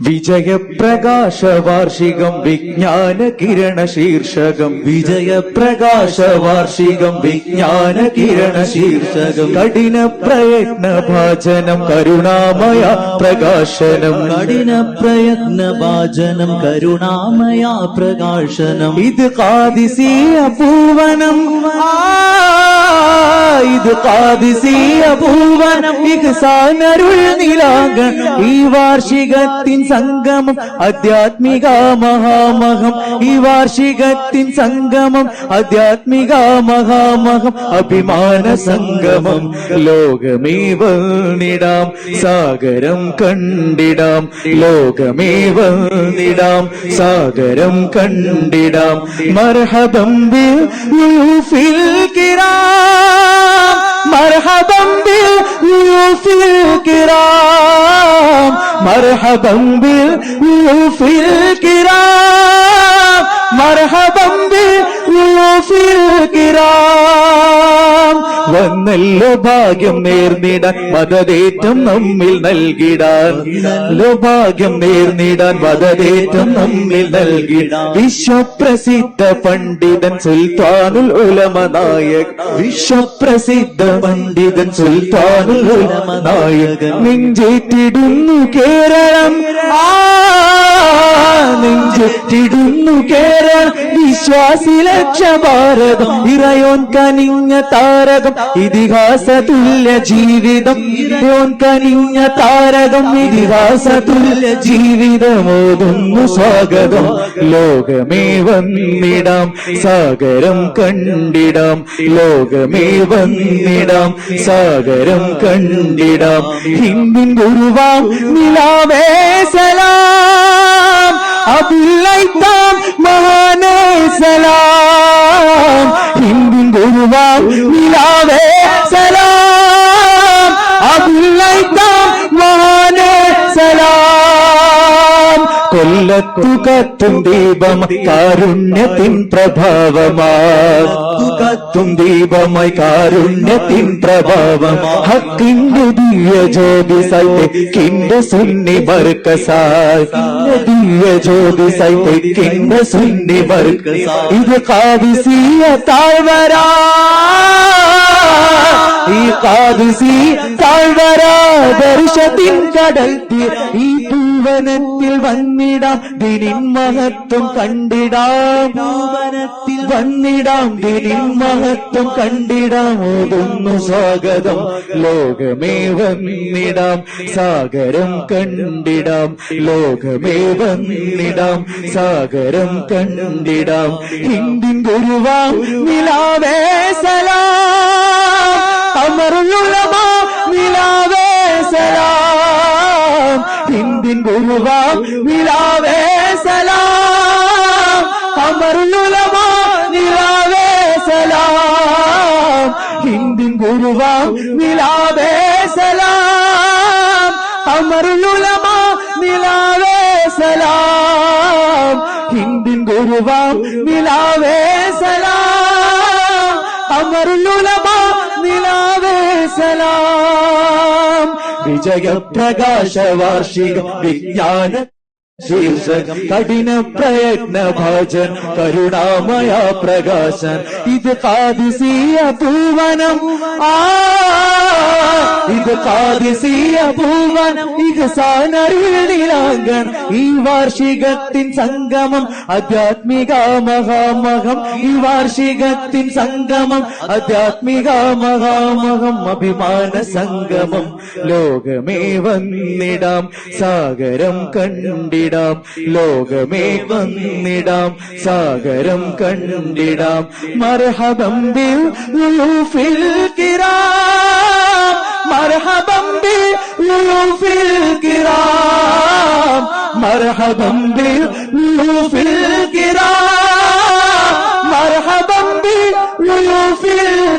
വിജയപ്രകാശ വാർഷികം വിജ്ഞാന കിരണ ശീർഷകം വിജയപ്രകാശ വാർഷികം വിജ്ഞാന കിരണ ശീർഷകം കഠിന പ്രയത്ന ഭാചനം കരുണാമയ പ്രകാശനം. കഠിന പ്രയത്ന ഭാചനം കരുണാമയ പ്രകാശനം. ഇത് കാതിസീയ പൂവനം ഇത് കാദിസീയ പൂവനം ഇഹ്സാനരുൾ നിലാകൻ ഈ വാർഷികത്തിൻ സംഗമം ആധ്യാത്മിക മഹാമഹം ഈ വാർഷികത്തിൻ സംഗമം ആധ്യാത്മിക മഹാമഹം അഭിമാന സംഗമം. ലോകമേ വന്നിടാം സാഗരം കണ്ടിടാം ലോകമേ വന്നിടാം സാഗരം കണ്ടിടാം. മർഹബം ബിൽ കിറാം മർഹബം ബിൽ യൂഫിൽ കിറാം മർഹബം ബിൽ യൂഫിൽ കിറാം വന്നല്ലോ ഭാഗ്യം നേർന്നിടാൻ മതതേറ്റം നമ്മിൽ നൽകിടാൻ. ഭാഗ്യം നേർന്നിടാൻ മതതേറ്റം നമ്മിൽ നൽകിടാൻ. വിശ്വപ്രസിദ്ധ പണ്ഡിതൻ സുൽത്താനുൽ ഉലമ നായകൻ. വിശ്വപ്രസിദ്ധ പണ്ഡിതൻ സുൽത്താനുൽ ഉലമ നായകൻ. നെഞ്ചേറ്റിടുന്നു കേരളം. ആ നെഞ്ചേറ്റിടുന്നു കേരളം. വിശ്വാസി ലക്ഷഭാരതം ഇറയോൻ കനിഞ്ഞ താരകം ഇതിഹാസ തുല്യ ജീവിതം. ഇറയോൻ കനിഞ്ഞ താരകം ഇതിഹാസ തുല്യ ജീവിതമോതുന്നു സ്വാഗതം. ലോകമേ വന്നിടാം. സാഗരം കണ്ടിടാം. ലോകമേ വന്നിടാം. സാഗരം കണ്ടിടാം. ഹിന്ദിൻ ഗുരുവാം നിലാവേ സലാം. അബുല്ലൈത്താം മഹാനേ സലാം. ഹിന്ദിൻ ഗുരുവാം നിലാവേ സലാം. കൊല്ലത്തു കത്തും ദീപമായി കാരുണ്യത്തിൻ പ്രഭാവമായി കത്തും ദീപമായി കാരുണ്യത്തിൻ പ്രഭാവം ഹക്കിന്റെ ദിവ്യ ജ്യോതി സൈക്കിന്റെ സുന്നി ബർക്കസായി ദിവ്യ ജ്യോതി സൈക്കിന്റെ സുന്നി ബർക്കസായി ഇത് കാവിസീയ താഴ്വരാ. ഈ കാവിസീ താഴ്വര. ദർശത്തിൻ കടൽ ഈ പൂവനത്തിൽ വന്നിടാം ദിനിൻ മഹത്വം കണ്ടിടാം. ഭൂവനത്തിൽ വന്നിടാം ദിനിൻ മഹത്വം കണ്ടിടാം. ഓതുന്നു സ്വാഗതം ലോകമേ വന്നിടാം. സാഗരം കണ്ടിടാം ലോകമേ വന്നിടാം. സാഗരം കണ്ടിടാം. ഹിന്ദിൻ ഗുരുവാം നിലാവേ സലാം. അമറുലുലമ ഹിന്ദിൻ ഗുരുവാം നിലാവേ സലാം. അമറുലുലമ നിലാവേ സലാം. ഹിന്ദിൻ ഗുരുവാം നിലാവേ സലാം. അമറുലുലമ നിലാവേ സലാം. ഹിന്ദിൻ ഗുരുവാം നിലാവേ സലാം. അമറുലുലമ നിലാവേ സലാം. വിജയപ്രകാശ വാർഷിക വിജ്ഞാന ശീർഷകം കഠിന പ്രയത്ന ഭജൻ കരുണാമയ പ്രകാശൻ ഇത് കാതിസീയ ഭൂവനം ആ ഇത് കാതിസീയ ഭൂവനം ഇത് സാനറിലാങ്കൻ ഈ വാർഷികത്തിൻ സംഗമം ആധ്യാത്മിക മഹാമഹം। ഈ വാർഷികത്തിൻ സംഗമം ആധ്യാത്മിക മഹാമഹം। അഭിമാന സംഗമം ലോകമേ വന്നിടാം। സാഗരം കണ്ടിടാം. ലോകമേ വന്നിടാം. സാഗരം കണ്ടിടാം. മർഹബം യൂഫിൽ കിറാം. മർഹബം കിറാം. മർഹബം ബിൽ കിറാം. മർഹബം ബിൽ